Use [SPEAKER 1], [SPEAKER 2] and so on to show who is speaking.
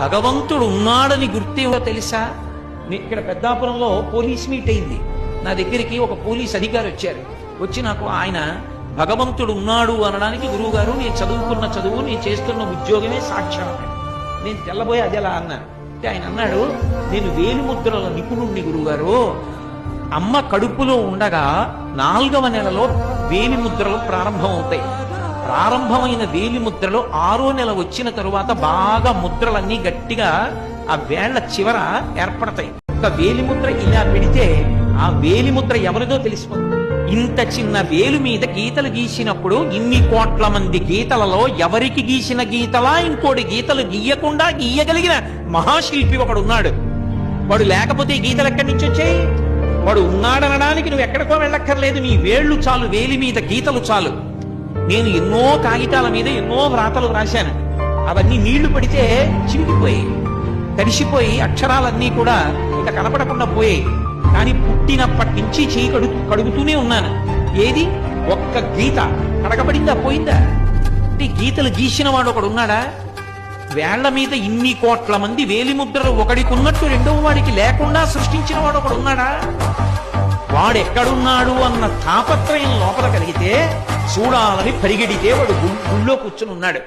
[SPEAKER 1] భగవంతుడు ఉన్నాడని గుర్తేవో తెలుసా ఇక్కడ పెద్దాపురంలో పోలీస్ మీట్ అయింది. నా దగ్గరికి ఒక పోలీస్ అధికారి వచ్చారు. వచ్చి నాకు ఆయన భగవంతుడు ఉన్నాడు అనడానికి గురువు గారు నేను చదువుకున్న చదువు నేను చేస్తున్న ఉద్యోగమే సాక్ష్యం. నేను తెల్లబోయి అది ఎలా అన్నాను అంటే ఆయన అన్నాడు నేను వేలిముద్రల నిపుణుణ్ణి గురువుగారు. అమ్మ కడుపులో ఉండగా నాలుగవ నెలలో వేలి ముద్రలు ప్రారంభమవుతాయి. ప్రారంభమైన వేలి ముద్రలో ఆరో నెల వచ్చిన తరువాత బాగా ముద్రలన్నీ గట్టిగా ఆ వేళ్ళ చివర ఏర్పడతాయి. ఒక వేలి ముద్ర ఇలా పెడితే ఆ వేలి ముద్ర ఎవరిదో తెలిసిపోతుంది. ఇంత చిన్న వేలు మీద గీతలు గీసినప్పుడు ఇన్ని కోట్ల మంది గీతలలో ఎవరికి గీసిన గీతలా ఇంకోటి గీతలు గీయకుండా గీయగలిగిన మహాశిల్పి ఒకడు ఉన్నాడు. వాడు లేకపోతే గీతలు ఎక్కడి నుంచి వచ్చాయి? వాడు ఉన్నాడనడానికి నువ్వు ఎక్కడికో వెళ్ళక్కర్లేదు. నీ వేళ్ళు చాలు వేలి మీద గీతలు చాలు. నేను ఎన్నో కాగితాల మీద ఎన్నో వ్రాతలు రాశాను అవన్నీ నీళ్ళు పడితే చిరిగిపోయి తడిసిపోయి అక్షరాలన్నీ కూడా ఇక కనపడకుండా పోయాయి. కానీ పుట్టినప్పటి నుంచి చేయి కడుగు కడుగుతూనే ఉన్నాను. ఏది? ఒక్క గీత. కడగబడిందా? పోయిందా? అంటే ఈ గీతలు గీసిన వాడు ఒకడు ఉన్నాడా? వేళ్ళ మీద ఇన్ని కోట్ల మంది వేలిముద్రలు ఒకడికి ఉన్నట్టు రెండవ వాడికి లేకుండా సృష్టించిన వాడు ఒకడు ఉన్నాడా? వాడెక్కడున్నాడు అన్న తాపత్రయం లోపల కలిగితే చూడాలని పరిగెడితే వాడు గుళ్ళో కూర్చుని ఉన్నాడు.